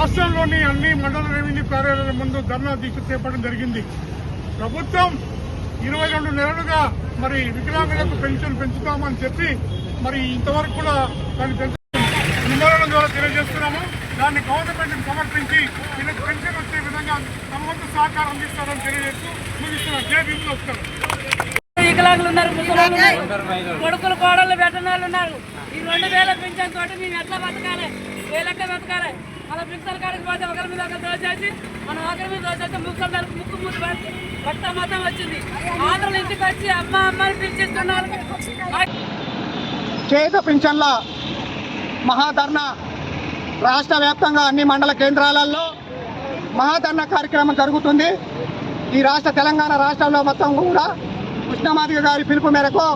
రాష్ట్రంలోని అన్ని మండల రెవెన్యూ కార్యాలయాల ముందు ధర్నా దీక్ష చేపట్టడం జరిగింది. ప్రభుత్వం ఇరవై రెండు నెలలుగా మరి వికలాంగులకు పెన్షన్ పెంచుతామని చెప్పి మరి ఇంతవరకు కూడా దాన్ని పెంచ నివారణ ద్వారా తెలియజేస్తున్నాము. దాన్ని గవర్నమెంట్ సమర్పించి వీళ్ళకి పెన్షన్ వచ్చే విధంగా తమ వంతు సహకారం అందిస్తారని తెలియజేస్తూ ముగిస్తున్నాం జై భీములు వస్తారు వికలాంగులు ఉన్నారు ముసలాళ్ళు ఉన్నారు కొడుకులు కోడళ్ళు పెట్టనాలు ఉన్నారు. ఈ రెండు వేల పెన్షన్ తోటి మేము ఎట్లా బతకాలి? వేలెక్క బతకాలి? మన పింఛన్ కాడికి పోతే ఒకరి మీద ఒకరు దోచేసి మనం ఒకరి మీద దోచేస్తే ముక్కలు తలుపు ముక్కు ముద్దు పడి రక్త మొత్తం వచ్చింది. ఆంధ్రలు ఇంటికి వచ్చి అమ్మ అమ్మని పిలిచిస్తున్నారు. చేత పింఛన్ల మహాధర్ణ రాష్ట్ర వ్యాప్తంగా అన్ని మండల కేంద్రాలలో మహాధర్ణ కార్యక్రమం జరుగుతుంది. ఈ రాష్ట్ర తెలంగాణ రాష్ట్రంలో మొత్తం కూడా కృష్ణమాదిగ గారి పిలుపు మేరకు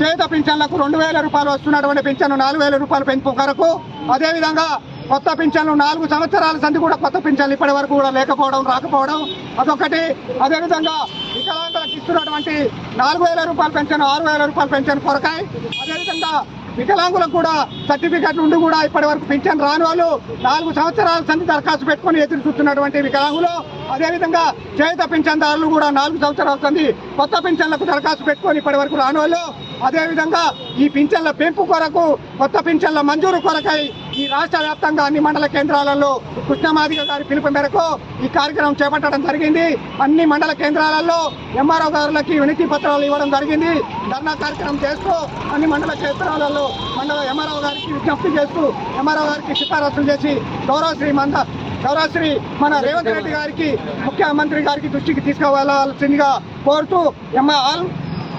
చేత పింఛన్లకు రెండు వేల రూపాయలు వస్తున్నటువంటి పింఛను నాలుగు వేల రూపాయలు పెంపు కొరకు అదేవిధంగా కొత్త పింఛన్లు నాలుగు సంవత్సరాల సంధి కూడా కొత్త పింఛన్లు ఇప్పటి వరకు కూడా లేకపోవడం రాకపోవడం. అదొకటి. అదేవిధంగా వికలాంగులకు ఇస్తున్నటువంటి నాలుగు వేల రూపాయల పెన్షన్ ఆరు వేల రూపాయల పెన్షన్ కొరకాయి. అదేవిధంగా వికలాంగులకు కూడా సర్టిఫికెట్ నుండి కూడా ఇప్పటి వరకు పింఛన్ రాని వాళ్ళు నాలుగు సంవత్సరాల సంధి దరఖాస్తు పెట్టుకొని ఎదురు చూస్తున్నటువంటి వికలాంగులు. అదేవిధంగా చేత పింఛన్దారులు కూడా నాలుగు సంవత్సరాల సంధి కొత్త పింఛన్లకు దరఖాస్తు పెట్టుకొని ఇప్పటి వరకు రాని వాళ్ళు. అదేవిధంగా ఈ పింఛన్ల పెంపు కొరకు కొత్త పింఛన్ల మంజూరు కొరకై ఈ రాష్ట్ర వ్యాప్తంగా అన్ని మండల కేంద్రాలలో కృష్ణమాదిగ గారి పిలుపు మేరకు ఈ కార్యక్రమం చేపట్టడం జరిగింది. అన్ని మండల కేంద్రాలలో ఎంఆర్ఓ గారులకి వినతి పత్రాలు ఇవ్వడం జరిగింది. ధర్నా కార్యక్రమం చేస్తూ అన్ని మండల కేంద్రాలలో మండల ఎంఆర్ఓ గారికి విజ్ఞప్తి చేస్తూ ఎంఆర్ఓ గారికి సిఫారసులు చేసి గౌరవశ్రీ మంద గౌరవశ్రీ మన రేవంత్ రెడ్డి గారికి ముఖ్యమంత్రి గారికి దృష్టికి తీసుకువెళ్ళాల్సిందిగా కోరుతూ ఎంఆర్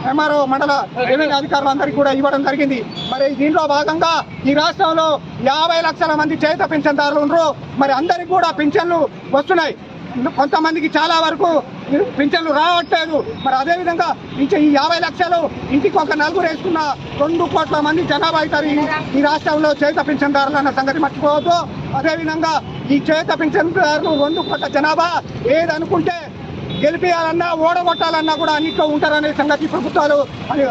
ఎంఆర్ఓ మండల రెవెన్యూ అధికారులందరికీ కూడా ఇవ్వడం జరిగింది. మరి దీంట్లో భాగంగా ఈ రాష్ట్రంలో యాభై లక్షల మంది చేత పింఛన్దారులు ఉన్నారు మరి అందరికి కూడా పింఛన్లు వస్తున్నాయి. కొంతమందికి చాలా వరకు పింఛన్లు రావట్లేదు. మరి అదేవిధంగా ఇంకా ఈ యాభై లక్షలు ఇంటికి ఒక నలుగురు వేసుకున్న రెండు కోట్ల మంది జనాభా అవుతారు ఈ- ఈ రాష్ట్రంలో చేత పింఛన్దారులు అన్న సంగతి మర్చిపోవద్దు. అదేవిధంగా ఈ చేత పింఛన్దారులు రెండు కోట్ల జనాభా. ఏదనుకుంటే గెలిపేయాలన్నా ఓడగొట్టాలన్నా కూడా అన్నిట్లో ఉంటారనే సంగతి ప్రభుత్వాలు అని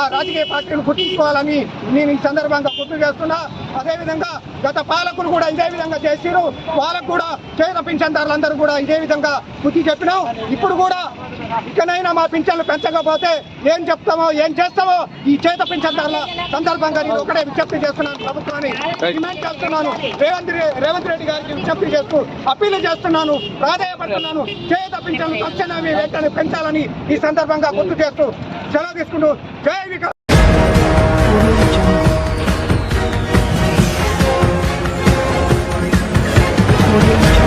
ఆ రాజకీయ పార్టీలు గుర్తించుకోవాలని నేను ఈ సందర్భంగా గుర్తు చేస్తున్నా. అదేవిధంగా గత పాలకులు కూడా ఇదే విధంగా చేసిరు. వాళ్ళకు కూడా చేత పింఛన్దారులందరూ కూడా ఇదే విధంగా బుద్ధి చెప్పినాం. ఇప్పుడు కూడా ఇకనైనా మా పింఛన్లు పెంచకపోతే ఏం చెప్తామో ఏం చేస్తామో ఈ చేత పింఛన్దారుల సందర్భంగా నేను ఒకటే విజ్ఞప్తి చేస్తున్నాను ప్రభుత్వాన్ని. డిమాండ్ చేస్తున్నాను. రేవంత్ రేవంత్ రెడ్డి గారికి విజ్ఞప్తి చేస్తూ అప్పీల్ చేస్తున్నాను ప్రాధాయపడుతున్నాను. చేత పింఛన్లు తక్షణమే వెంటనే పెంచాలని ఈ సందర్భంగా గుర్తు చేస్తూ సెలవు తీసుకుంటూ జై audio